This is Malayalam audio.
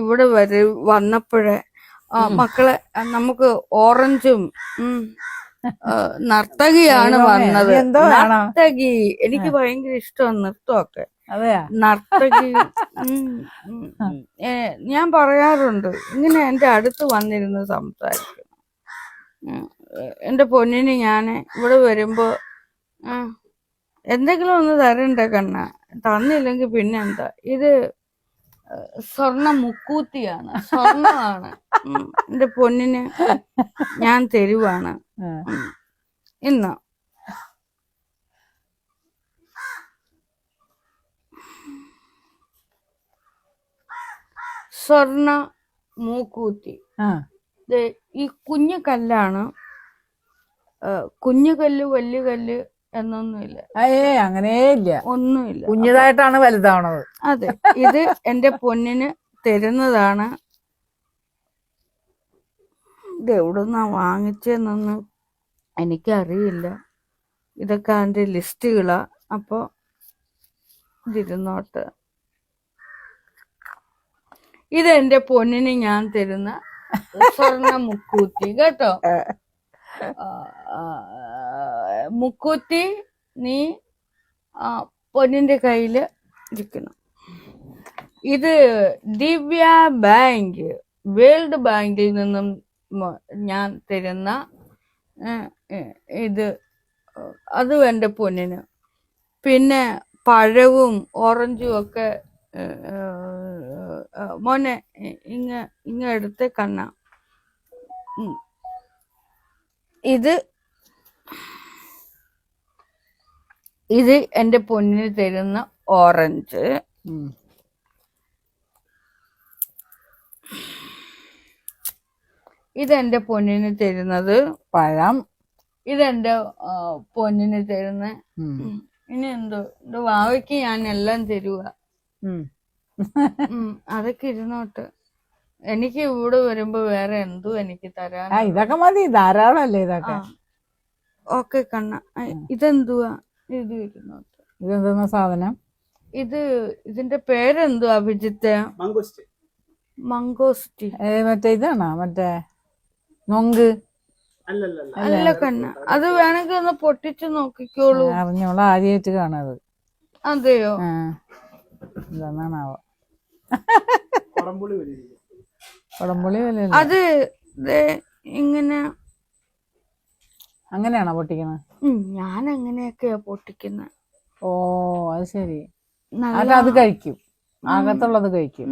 ഇവിടെ വരെ വന്നപ്പോഴേ മക്കളെ നമുക്ക് ഓറഞ്ചും നർത്തകിയാണ് വന്നത്. നർത്തകി എനിക്ക് ഭയങ്കര ഇഷ്ടമാണ് നൃത്തമൊക്കെ. നർത്തകി ഞാൻ പറയാറുണ്ട് ഇങ്ങനെ എന്റെ അടുത്ത് വന്നിരുന്ന് സംസാരിക്കും. എന്റെ പൊന്നിന് ഞാൻ ഇവിടെ വരുമ്പോ എന്തെങ്കിലും ഒന്ന് തരണ്ടേ കണ്ണ? തന്നില്ലെങ്കിൽ പിന്നെന്താ? ഇത് സ്വർണ മുക്കൂത്തിയാണ് സ്വർണമാണ് എന്റെ പൊന്നിന് ഞാൻ തെരുവാണ്. ഇന്ന്. സ്വർണ മൂക്കൂത്തി ആ. ദേ ഈ കുഞ്ഞു കല്ലാണ് കുഞ്ഞു കല്ല് വലിയ കല്ല് എന്നൊന്നുമില്ല. ഏ അങ്ങനേ ഇല്ല ഒന്നുമില്ല. കുഞ്ഞതായിട്ടാണ് വലുതാവണത്. അതെ ഇത് എന്റെ പൊന്നിന് തരുന്നതാണ്. ഇത് എവിടുന്നാ വാങ്ങിച്ചതെന്നൊന്നും എനിക്കറിയില്ല. ഇതൊക്കെ അതിന്റെ ലിസ്റ്റുകളാ. അപ്പൊ ഇതിരുന്നോട്ട്. ഇത് എന്റെ പൊന്നിന് ഞാൻ തരുന്ന സ്വർണ മുക്കൂത്തി കേട്ടോ? മുക്കൂത്തി നീ പൊന്നിന്റെ കയ്യിൽ ഇരിക്കണം. ഇത് ദിവ്യ ബാങ്ക് വേൾഡ് ബാങ്കിൽ നിന്നും ഞാൻ തരുന്ന ഇത് അതും എന്റെ പൊന്നിന്. പിന്നെ പഴവും ഓറഞ്ചും ഒക്കെ മോനെ ഇങ്ങ ഇങ്ങ എടുത്ത് കണ്ണ. ഇത് ഇത് എന്റെ പൊന്നിന് തരുന്ന ഓറഞ്ച്. ഇത് ഇതെന്റെ പൊന്നിന് തരുന്നത് പഴം. ഇതെന്റെ പൊന്നിന് തരുന്ന. ഇനി എന്തോ എന്റെ വാവയ്ക്ക് ഞാൻ എല്ലാം തരുക അതൊക്കെ ഇരുന്നോട്ട്. എനിക്ക് ഇവിടെ വരുമ്പോ വേറെ എന്തോ എനിക്ക് തരാൻ ആ ഇതൊക്കെ മതി ധാരാളല്ലേ ഇതൊക്കെ. ഓക്കെ കണ്ണ. ഇതെന്തുവാ? ഇത് ഇരുന്നോട്ട് ഇതെന്തെന്ന സാധനം? ഇത് ഇതിന്റെ പേരെന്തുവാ അഭിജിത്ത്? മംഗോസ്റ്റ് മംഗോസ്റ്റി ഏ, മറ്റേ ഇതാണോ? മറ്റേ നൊങ്ക്? അല്ലല്ല അല്ല കണ്ണ. അത് വേണമെങ്കിൽ ഒന്ന് പൊട്ടിച്ചു നോക്കിക്കോളൂ. അറിഞ്ഞോളൂ ആദ്യമായിട്ട് കാണാത് അതെയോ? എന്താണാവോ കുടംപുളി അത് ദേ ഇങ്ങനെ അങ്ങനെയാണോ പൊട്ടിക്കുന്നത് ഞാൻ അങ്ങനെയൊക്കെയാ പൊട്ടിക്കുന്നത് ഓ അത് ശരി. നല്ല അത് കഴിക്കും. അകത്തുള്ളത് കഴിക്കും.